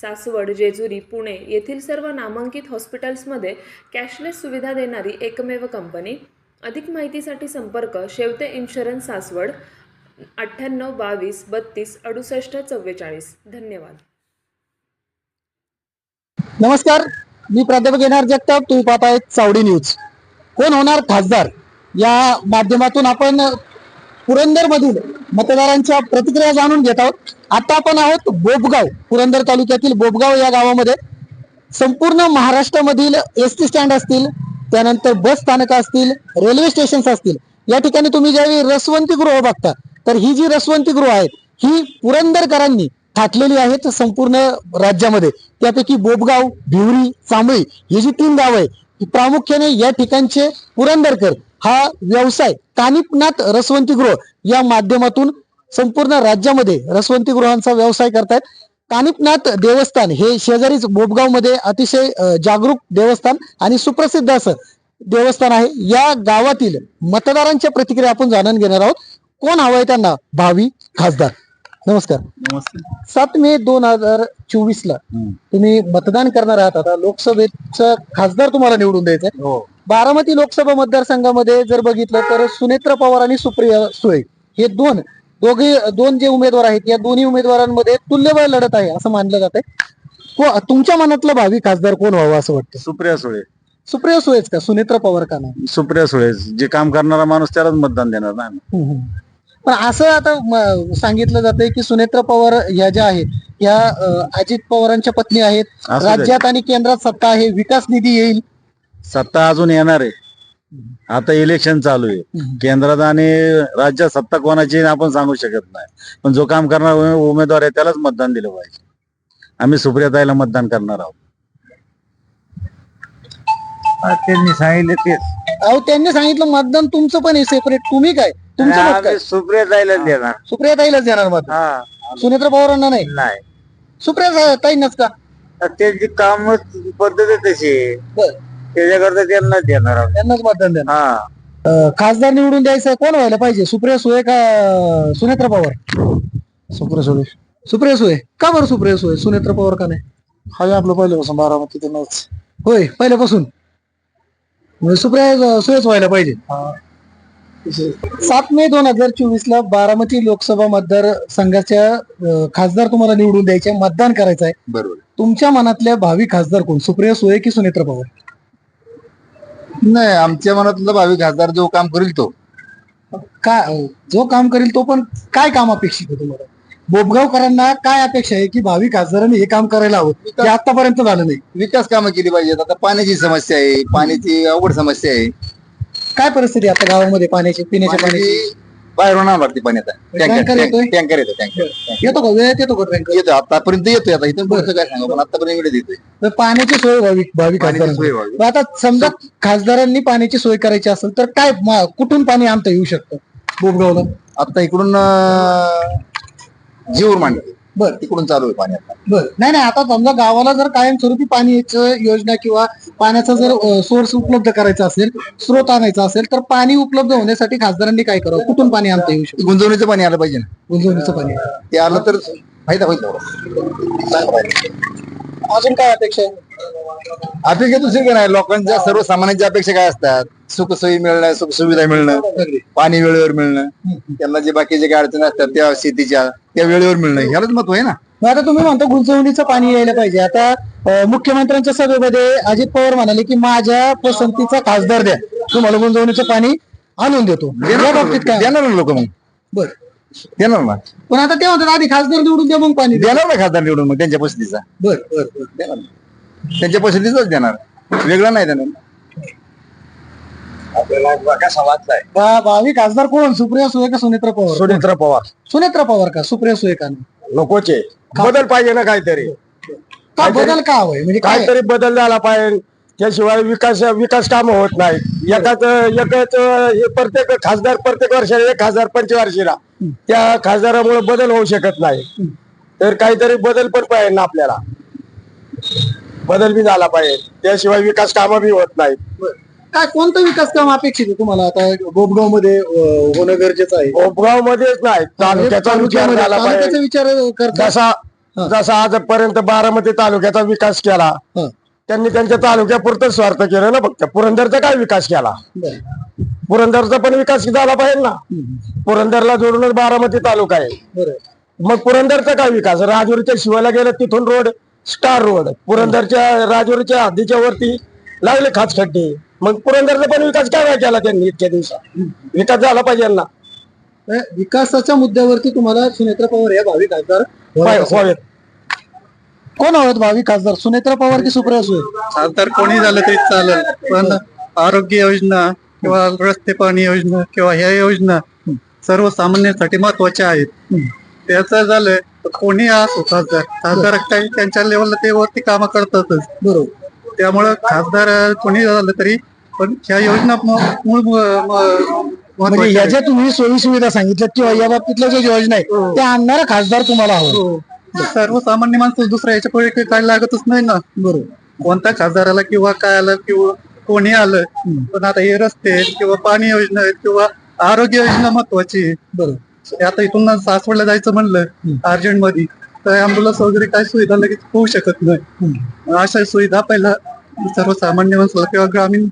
सासवड जेजुरी पुणे येथील सर्व नामांकित हॉस्पिटल्समध्ये कॅशलेस सुविधा देणारी एकमेव कंपनी. अधिक माहितीसाठी संपर्क शेवते इन्शुरन्स सासवड अठ्ठ्याण्णव बावीस बत्तीस अडुसष्ट चव्वेचाळीस. धन्यवाद. नमस्कार मी प्राध्यापक येणार जगताप तुम्ही आहेत चावडी न्यूज. कोण होणार खासदार? या माध्यमातून आपण पुरंदर मधील मतदारांच्या प्रतिक्रिया जाणून घेत आहोत. आता आपण आहोत बोबगाव पुरंदर तालुक्यातील बोबगाव या गावामध्ये. संपूर्ण महाराष्ट्रामधील एस टी स्टँड असतील त्यानंतर बस स्थानक असतील रेल्वे स्टेशन्स असतील या ठिकाणी तुम्ही ज्यावेळी रसवंतीगृह बघता तर ही जी रसवंतीगृह आहेत ही पुरंदरकरांनी थाटलेली आहेत संपूर्ण राज्यामध्ये. त्यापैकी बोबगाव भिवरी चांबळी ही जी तीन गाव आहे ही प्रामुख्याने या ठिकाणचे पुरंदरकर. हा व्यवसाय कानिपनाथ रसवंतीगृह या माध्यमातून संपूर्ण राज्यामध्ये रसवंती गृहांचा व्यवसाय करतायत. कानिपनाथ देवस्थान हे शेजारीच बोबगावमध्ये अतिशय जागरूक देवस्थान आणि सुप्रसिद्ध असं देवस्थान आहे. या गावातील मतदारांच्या प्रतिक्रिया आपण जाणून घेणार आहोत. कोण हवाय त्यांना? भावी खासदार. नमस्कार. सात मे दोन हजार चोवीस ला तुम्ही मतदान करणार आहात. आता लोकसभेचा खासदार तुम्हाला निवडून द्यायचा आहे हो. बारामती लोकसभा मतदारसंघामध्ये जर बघितलं तर सुनेत्र पवार आणि सुप्रिया सुळे हे दोन दोघे दोन जे उमेदवार आहेत या दोन्ही उमेदवारांमध्ये तुल्यबळ लढत आहे असं मानलं जात आहे तुमच्या मनातलं भावी खासदार कोण व्हावं असं वाटतं? सुप्रिया सुळे. सुप्रिया सुळेच का? सुनेत्र पवार का नाही? सुप्रिया सुळे. जे काम करणारा माणूस त्यालाच मतदान देणार ना आम्ही. पण असं आता म- सांगितलं जातंय की सुनेत्र पवार ह्या ज्या आहेत अं, अजित पवारांच्या पत्नी आहेत. असू दे. राज्यात आणि केंद्रात सत्ता आहे विकास निधी येईल. सत्ता अजून येणार आहे. आता इलेक्शन चालू आहे. केंद्रात आणि राज्यात सत्ता कोणाची आहे आपण सांगू शकत नाही. पण जो काम करणारा उमे- उमेदवार आहे त्यालाच मतदान दिलं पाहिजे. आम्ही सुप्रियाताईला मतदान करणार आहोत. त्यांनी सांगितलं तेच. अहो त्यांनी सांगितलं मतदान तुमचं पण आहे सेपरेट तुम्ही काय? तुमचं मत काय? सुप्रियाताईला देणार. सुप्रिया ताईलाच देणार मत? हा. सुनेत्र पवारांना नाही? नाही. सुप्रिया ताईंनाच का? त्यांची काम पद्धत आहे तशी. बर. त्याच्याकरता त्यांना देणार आहोत त्यांनाच मतदान देणार. हा. अं, खासदार निवडून द्यायचं कोण व्हायला पाहिजे? सुप्रिया सुळे का सुनेत्र पवार? सुप्रिया सुळे. सुप्रिया सुळे. का बरं सुप्रिया सुळे? सुनेत्र पवार का नाही? हा आपलं पहिल्यापासून बारामती होय पहिल्यापासून. म्हणजे सुप्रिया सुळेच व्हायला पाहिजे. सात मे दोन हजार चोवीस ला बारामती लोकसभा मतदार संघाच्या अं, खासदार तुम्हाला निवडून द्यायचे मतदान करायचं आहे बरोबर. तुमच्या मनातल्या भावी खासदार कोण? सुप्रिया सुळे की सुनेत्र पवार? नाही आमच्या मनातला भावी खासदार जो काम करेल तो. काय जो काम करेल तो पण काय काम अपेक्षित आहे तुम्हाला? बोबगावकरांना काय अपेक्षा आहे की भावी खासदारांनी हे काम करायला हवं? ते आतापर्यंत झालं नाही. विकास कामं केली पाहिजेत. आता पाण्याची समस्या आहे पाण्याची अवघड समस्या आहे. काय परिस्थिती आहे आता गावामध्ये पाण्याची पिण्याच्या पाण्याची पाण्याची? बाहेरून आणावं लागते पाण्यात टँकर येतोय? टँकर येतो टँकर येतो का? वेळेत येतो का टँकर येतो आतापर्यंत येतोय. आता इथून पुढचं काय सांगू? पण आतापर्यंत वेळेत येतोय तर पाण्याची सोय व्हावी भावी पाण्याची सोय व्हावी. आता समजा खासदारांनी पाण्याची सोय करायची असेल तर काय मा- कुठून पाणी आणता येऊ शकतं? बोबगावला आता इकडून जीवर मांडते बर. तिकडून चालू आहे पाणी आता. बर. नाही नाही आता समजा गावाला जर कायमस्वरूपी पाण्याचं योजना किंवा पाण्याचा जर सोर्स उपलब्ध करायचा असेल स्रोत आणायचा असेल तर पाणी उपलब्ध होण्यासाठी खासदारांनी काय करावं? कुठून पाणी आणता येऊ शकतं? गुंतवणुकीचं पाणी आलं पाहिजे ना. गुंजवणीचं पाणी. ते आलं तर फायदा होईल थोडा. चांगला फायदा. अजून काय अपेक्षा आहे? अपेक्षा दुसरी काय नाही. लोकांच्या सर्वसामान्यांच्या अपेक्षा काय असतात? सुखसोयी मिळणं सुख सुविधा मिळणं पाणी वेळेवर मिळणं. त्यांना जे बाकीचे काय अडचणी असतात त्या शेतीच्या. त्या वेळेवर मिळणं. ह्यालाच महत्त्व आहे ना? मग आता तुम्ही म्हणता गुंतवणुकीचं पाणी यायला पाहिजे. आता अं, मुख्यमंत्र्यांच्या सभेमध्ये अजित पवार म्हणाले की माझ्या पसंतीचा खासदार द्या. तुम्हाला गुंतवणुकीचं पाणी आणून देतो. या बाबतीत काय? देणार ना लोक मग? बर. देणार ना? पण आता ते म्हणतात आधी खासदार निवडून द्या मग पाणी. द्या. देणार ना खासदार निवडून मग त्यांच्या पसंतीचा? बर बर बर. देणार. त्यांच्या पसंतीचाच देणार. वेगळा नाही देणार. आपल्याला कसा वाचलाय बा- भावी खासदार कोण? सुप्रिया सुळे का सुनेत्र पवार? सुनेत्र पवार. सुनेत्र पवार का? सुप्रिया सुळे का नाही? लोकोचे बदल पाहिजे ना काहीतरी. का बदल का हवंय म्हणजे काय? काहीतरी बदल झाला पाहिजे. त्याशिवाय विकास विकास काम होत नाही एकाच एकच हे प्रत्येक खासदार प्रत्येक वर्षाला एक खासदार पंचवार्षिकला. त्या खासदारामुळे बदल होऊ शकत नाही. तर काहीतरी बदल पण पाहिजे ना आपल्याला. बदल बी झाला पाहिजे. त्याशिवाय विकास कामं बी होत नाहीत. काय कोणतं विकास काम अपेक्षित आहे तुम्हाला? आता गोपगावमध्ये होणं गरजेचं आहे. उपगाव मध्येच नाही तालुक्याचा विचार तालुक्यामध्ये- झाला तालुक्याचा पाहिजे विचार करता? जसा जसा आजपर्यंत बारामती तालुक्याचा विकास केला हं. त्यांनी त्यांच्या तालुक्यापुरतं स्वार्थ केलं ना फक्त. पुरंदरचा काय विकास केला? बरं. पुरंदरचा पण विकास झाला पाहिजे ना. पुरंदरला जोडूनच बारामती तालुका आहे. बरं. मग पुरंदरचा काय विकास? राजूरच्या शिवाला गेलं तिथून रोड स्टार रोड. पुरंदरच्या राजूरच्या हद्दीच्या वरती लागले खाच खड्डे मग पुरंदरचा पण विकास काय केला त्यांनी इतक्या दिवसात? विकास झाला पाहिजे ना तर विकासाच्या मुद्द्यावरती तुम्हाला सुनेत्रा पवार या भावी खासदार होय. कोण हवेत भावी खासदार? सुनेत्रा पवार की सुप्रिया सुळे? खासदार कोणी झालं तरी चालेल पण आरोग्य योजना किंवा रस्ते पाणी योजना किंवा ह्या योजना सर्वसामान्यांसाठी महत्त्वाच्या आहेत. त्याचं झालं तर कोणी असो खासदार खासदार काही त्यांच्या लेवलला ते वरती कामं करतातच. बरोबर. त्यामुळं खासदार कोणी झालं तरी पण ह्या योजना मूळ म्हणजे ज्या तुम्ही सोयी सुविधा सांगितल्या किंवा या बाबतीतल्या ज्या योजना आहे त्या आणणारा खासदार तुम्हाला हवा. आहेत. सर्वसामान्य माणसं दुसऱ्या याच्यापुढे काही काय लागतच नाही ना. बरोबर. कोणत्या खासदाराला किंवा काय आलं किंवा कोणी आलं पण आता हे रस्ते आहेत किंवा पाणी योजना आहेत किंवा आरोग्य योजना महत्वाची आहे बरोबर. आता इथून सासवडला जायचं म्हणलं अर्जंटमध्ये तर ॲम्ब्युलन्स वगैरे काय सुविधा लगेच होऊ शकत नाही. अशा सुविधा पहिला सर्वसामान्य माणसाला किंवा ग्रामीण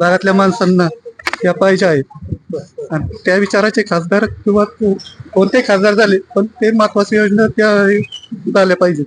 भागातल्या माणसांना या पाहिजे आहेत. आणि त्या विचाराचे खासदार किंवा कोणते खासदार झाले पण ते महत्वाची योजना त्या झाल्या पाहिजेत.